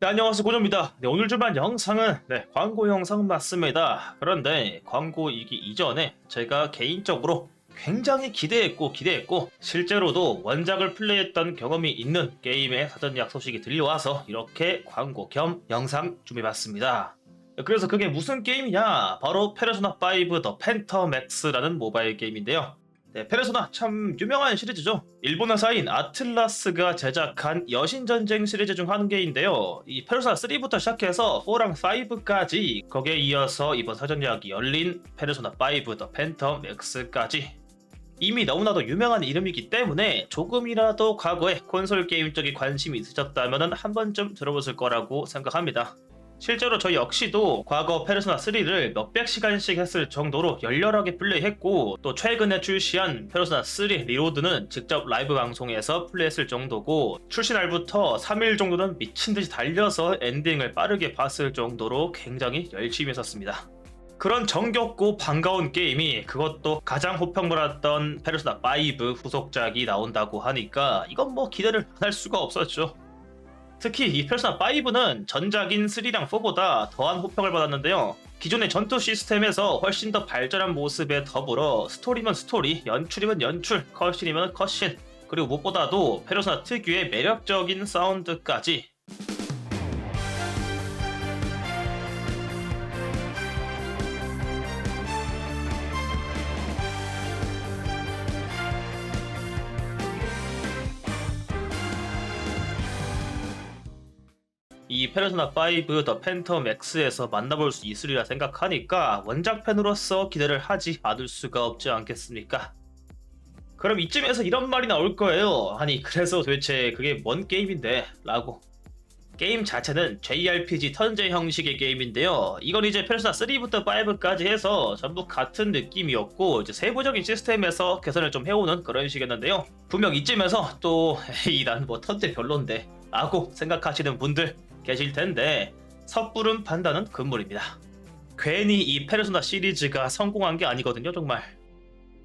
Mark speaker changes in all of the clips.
Speaker 1: 네, 안녕하세요 고조입니다. 네, 오늘 주반 영상은 네, 광고 영상 맞습니다. 그런데 광고이기 이전에 제가 개인적으로 굉장히 기대했고 기대했고 실제로도 원작을 플레이했던 경험이 있는 게임의 사전 예약 소식이 들려와서 이렇게 광고 겸 영상 준비해봤습니다. 그래서 그게 무슨 게임이냐? 바로 페르소나 5 더 펜터 맥스라는 모바일 게임인데요. 네, 페르소나 참 유명한 시리즈죠. 일본 회사인 아틀라스가 제작한 여신전쟁 시리즈 중 한 개인데요. 이 페르소나 3부터 시작해서 4랑 5까지 거기에 이어서 이번 사전 예약이 열린 페르소나 5 더 팬텀 맥스까지 이미 너무나도 유명한 이름이기 때문에 조금이라도 과거에 콘솔 게임 쪽에 관심이 있으셨다면 한 번쯤 들어보실 거라고 생각합니다. 실제로 저 역시도 과거 페르소나 3를 몇백 시간씩 했을 정도로 열렬하게 플레이했고 또 최근에 출시한 페르소나 3 리로드는 직접 라이브 방송에서 플레이했을 정도고 출시 날부터 3일 정도는 미친 듯이 달려서 엔딩을 빠르게 봤을 정도로 굉장히 열심히 했었습니다. 그런 정겹고 반가운 게임이 그것도 가장 호평받았던 페르소나 5 후속작이 나온다고 하니까 이건 뭐 기대를 안 할 수가 없었죠. 특히 이 페르소나 5는 전작인 3랑 4보다 더한 호평을 받았는데요. 기존의 전투 시스템에서 훨씬 더 발전한 모습에 더불어 스토리면 스토리, 연출이면 연출, 컷신이면 컷신, 그리고 무엇보다도 페르소나 특유의 매력적인 사운드까지 이 페르소나 5 더 팬텀 X에서 만나볼 수 있으리라 생각하니까 원작 팬으로서 기대를 하지 않을 수가 없지 않겠습니까? 그럼 이쯤에서 이런 말이 나올 거예요. 아니 그래서 도대체 그게 뭔 게임인데? 라고. 게임 자체는 JRPG 턴제 형식의 게임인데요. 이건 이제 페르소나 3부터 5까지 해서 전부 같은 느낌이었고 이제 세부적인 시스템에서 개선을 좀 해오는 그런 식이었는데요. 분명 이쯤에서 또 에이 난 뭐 턴제 별론데 라고 생각하시는 분들 계실 텐데 섣부른 판단은 금물입니다. 괜히 이 페르소나 시리즈가 성공한 게 아니거든요, 정말.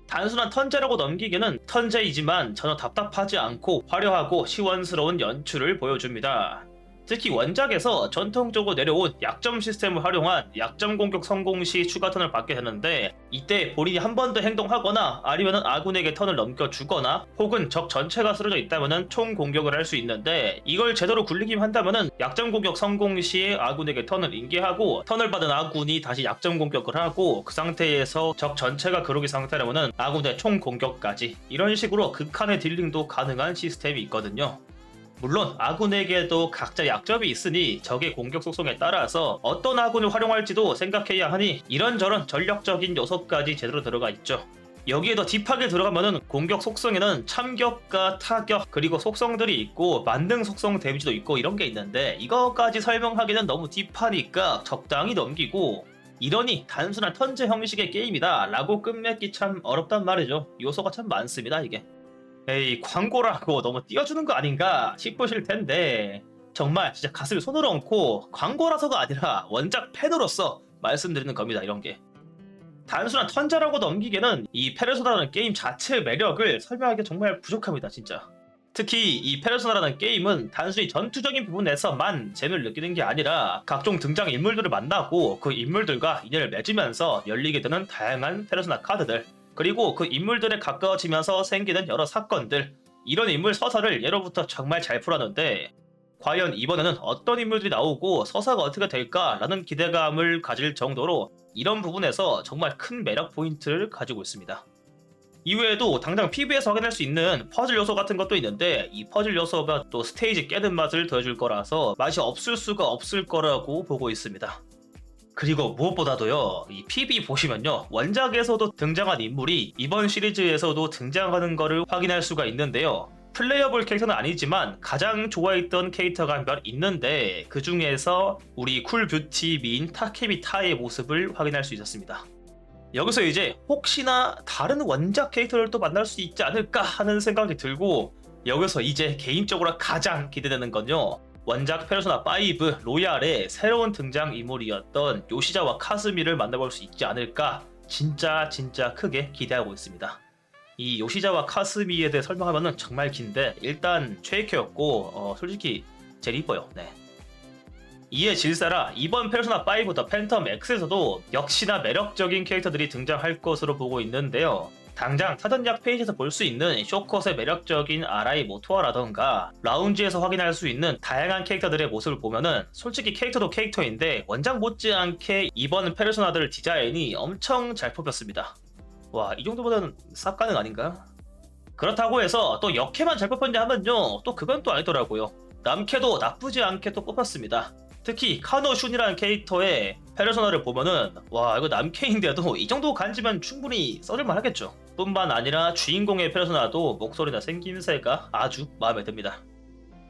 Speaker 1: 단순한 턴제라고 넘기기는 턴제이지만 전혀 답답하지 않고 화려하고 시원스러운 연출을 보여줍니다. 특히 원작에서 전통적으로 내려온 약점 시스템을 활용한 약점 공격 성공 시 추가 턴을 받게 되는데 이때 본인이 한 번 더 행동하거나 아니면 아군에게 턴을 넘겨주거나 혹은 적 전체가 쓰러져 있다면 총 공격을 할 수 있는데 이걸 제대로 굴리기만 한다면 약점 공격 성공 시에 아군에게 턴을 인계하고 턴을 받은 아군이 다시 약점 공격을 하고 그 상태에서 적 전체가 그러기 상태라면 아군의 총 공격까지 이런 식으로 극한의 딜링도 가능한 시스템이 있거든요. 물론 아군에게도 각자 약점이 있으니 적의 공격 속성에 따라서 어떤 아군을 활용할지도 생각해야 하니 이런저런 전력적인 요소까지 제대로 들어가 있죠. 여기에 더 딥하게 들어가면은 공격 속성에는 참격과 타격 그리고 속성들이 있고 만능 속성 데미지도 있고 이런 게 있는데 이거까지 설명하기는 너무 딥하니까 적당히 넘기고 이러니 단순한 턴제 형식의 게임이다 라고 끝맺기 참 어렵단 말이죠 요소가 참 많습니다 이게 에이 광고라고 너무 띄워주는 거 아닌가 싶으실 텐데 정말 진짜 가슴에 손을 얹고 광고라서가 아니라 원작 팬으로서 말씀드리는 겁니다 이런 게. 단순한 턴자라고 넘기기에는 이 페르소나라는 게임 자체의 매력을 설명하기 정말 부족합니다 진짜. 특히 이 페르소나라는 게임은 단순히 전투적인 부분에서만 재미를 느끼는 게 아니라 각종 등장 인물들을 만나고 그 인물들과 인연을 맺으면서 열리게 되는 다양한 페르소나 카드들 그리고 그 인물들에 가까워지면서 생기는 여러 사건들 이런 인물 서사를 예로부터 정말 잘 풀었는데 과연 이번에는 어떤 인물들이 나오고 서사가 어떻게 될까라는 기대감을 가질 정도로 이런 부분에서 정말 큰 매력 포인트를 가지고 있습니다. 이외에도 당장 PV에서 확인할 수 있는 퍼즐 요소 같은 것도 있는데 이 퍼즐 요소가 또 스테이지 깨는 맛을 더해줄 거라서 맛이 없을 수가 없을 거라고 보고 있습니다. 그리고 무엇보다도요, 이 PB 보시면요, 원작에서도 등장한 인물이 이번 시리즈에서도 등장하는 것을 확인할 수가 있는데요. 플레이어블 캐릭터는 아니지만 가장 좋아했던 캐릭터가 몇 있는데 그 중에서 우리 쿨뷰티 미인 타케미 타의 모습을 확인할 수 있었습니다. 여기서 이제 혹시나 다른 원작 캐릭터를 또 만날 수 있지 않을까 하는 생각이 들고 여기서 이제 개인적으로 가장 기대되는 건요. 원작 페르소나 5 로얄의 새로운 등장 인물이었던 요시자와 카스미를 만나볼 수 있지 않을까 진짜 진짜 크게 기대하고 있습니다. 이 요시자와 카스미에 대해 설명하면 정말 긴데 일단 최애캐였고 어, 솔직히 제일 이뻐요. 네. 이에 질사라 이번 페르소나 5 더 팬텀 X에서도 역시나 매력적인 캐릭터들이 등장할 것으로 보고 있는데요. 당장 사전약 페이지에서 볼 수 있는 쇼컷의 매력적인 아라이 모토아라던가 라운지에서 확인할 수 있는 다양한 캐릭터들의 모습을 보면은 솔직히 캐릭터도 캐릭터인데 원작 못지않게 이번 페르소나들 디자인이 엄청 잘 뽑혔습니다. 와 이 정도보다는 쌉 가능 아닌가? 그렇다고 해서 또 역캐만 잘 뽑혔냐 하면요 또 그건 또 아니더라고요. 남캐도 나쁘지 않게 또 뽑혔습니다. 특히 카노 슌이라는 캐릭터의 페르소나를 보면은 와 이거 남캐인데도 이 정도 간지면 충분히 써줄만 하겠죠. 뿐만 아니라 주인공의 페르소나도 목소리나 생김새가 아주 마음에 듭니다.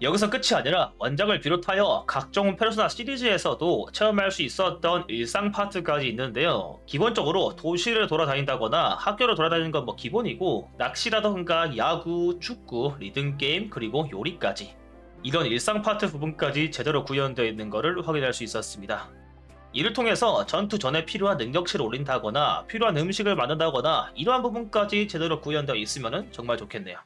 Speaker 1: 여기서 끝이 아니라 원작을 비롯하여 각종 페르소나 시리즈에서도 체험할 수 있었던 일상 파트까지 있는데요. 기본적으로 도시를 돌아다닌다거나 학교를 돌아다니는 건 뭐 기본이고 낚시라던가 야구, 축구, 리듬 게임 그리고 요리까지 이런 일상 파트 부분까지 제대로 구현되어 있는 것을 확인할 수 있었습니다. 이를 통해서 전투 전에 필요한 능력치를 올린다거나 필요한 음식을 만든다거나 이러한 부분까지 제대로 구현되어 있으면 정말 좋겠네요.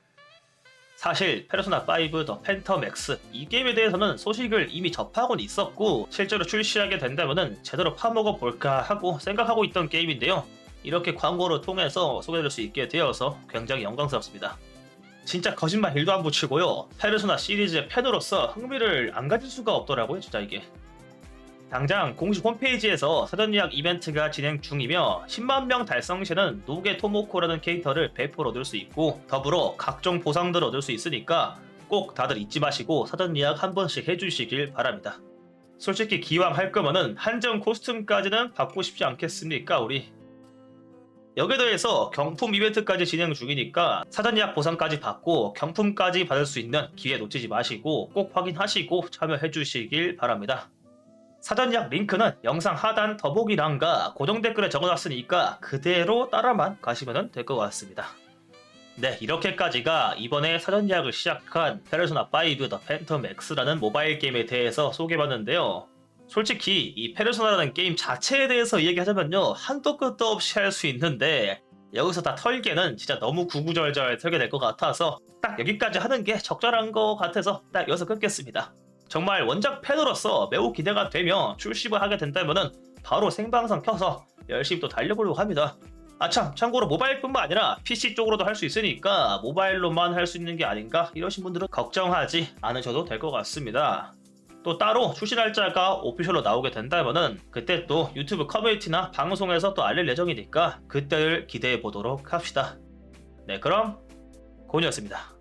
Speaker 1: 사실 페르소나 5 더 팬텀 X 이 게임에 대해서는 소식을 이미 접하곤 있었고 실제로 출시하게 된다면 제대로 파먹어 볼까 하고 생각하고 있던 게임인데요. 이렇게 광고를 통해서 소개될 수 있게 되어서 굉장히 영광스럽습니다. 진짜 거짓말 1도 안 붙이고요. 페르소나 시리즈의 팬으로서 흥미를 안 가질 수가 없더라고요, 진짜 이게. 당장 공식 홈페이지에서 사전 예약 이벤트가 진행 중이며 10만 명 달성 시에는 노게 토모코라는 캐릭터를 배포로 얻을 수 있고 더불어 각종 보상들을 얻을 수 있으니까 꼭 다들 잊지 마시고 사전 예약 한 번씩 해주시길 바랍니다. 솔직히 기왕 할 거면은 한정 코스튬까지는 받고 싶지 않겠습니까 우리? 여기에 더해서 경품 이벤트까지 진행 중이니까 사전 예약 보상까지 받고 경품까지 받을 수 있는 기회 놓치지 마시고 꼭 확인하시고 참여해 주시길 바랍니다. 사전 예약 링크는 영상 하단 더보기란과 고정 댓글에 적어놨으니까 그대로 따라만 가시면 될 것 같습니다. 네, 이렇게까지가 이번에 사전 예약을 시작한 페르소나 5 더 팬텀 X라는 모바일 게임에 대해서 소개해봤는데요. 솔직히 이 페르소나라는 게임 자체에 대해서 이야기하자면요 한도 끝도 없이 할 수 있는데 여기서 다 털기는 진짜 너무 구구절절 털게 될 것 같아서 딱 여기까지 하는 게 적절한 것 같아서 딱 여기서 끊겠습니다. 정말 원작 팬으로서 매우 기대가 되며 출시를 하게 된다면은 바로 생방송 켜서 열심히 또 달려보려고 합니다. 아참 참고로 모바일뿐만 아니라 PC 쪽으로도 할 수 있으니까 모바일로만 할 수 있는 게 아닌가 이러신 분들은 걱정하지 않으셔도 될 것 같습니다. 또 따로 출시 날짜가 오피셜로 나오게 된다면은 그때 또 유튜브 커뮤니티나 방송에서 또 알릴 예정이니까 그때를 기대해 보도록 합시다. 네 그럼 고니였습니다.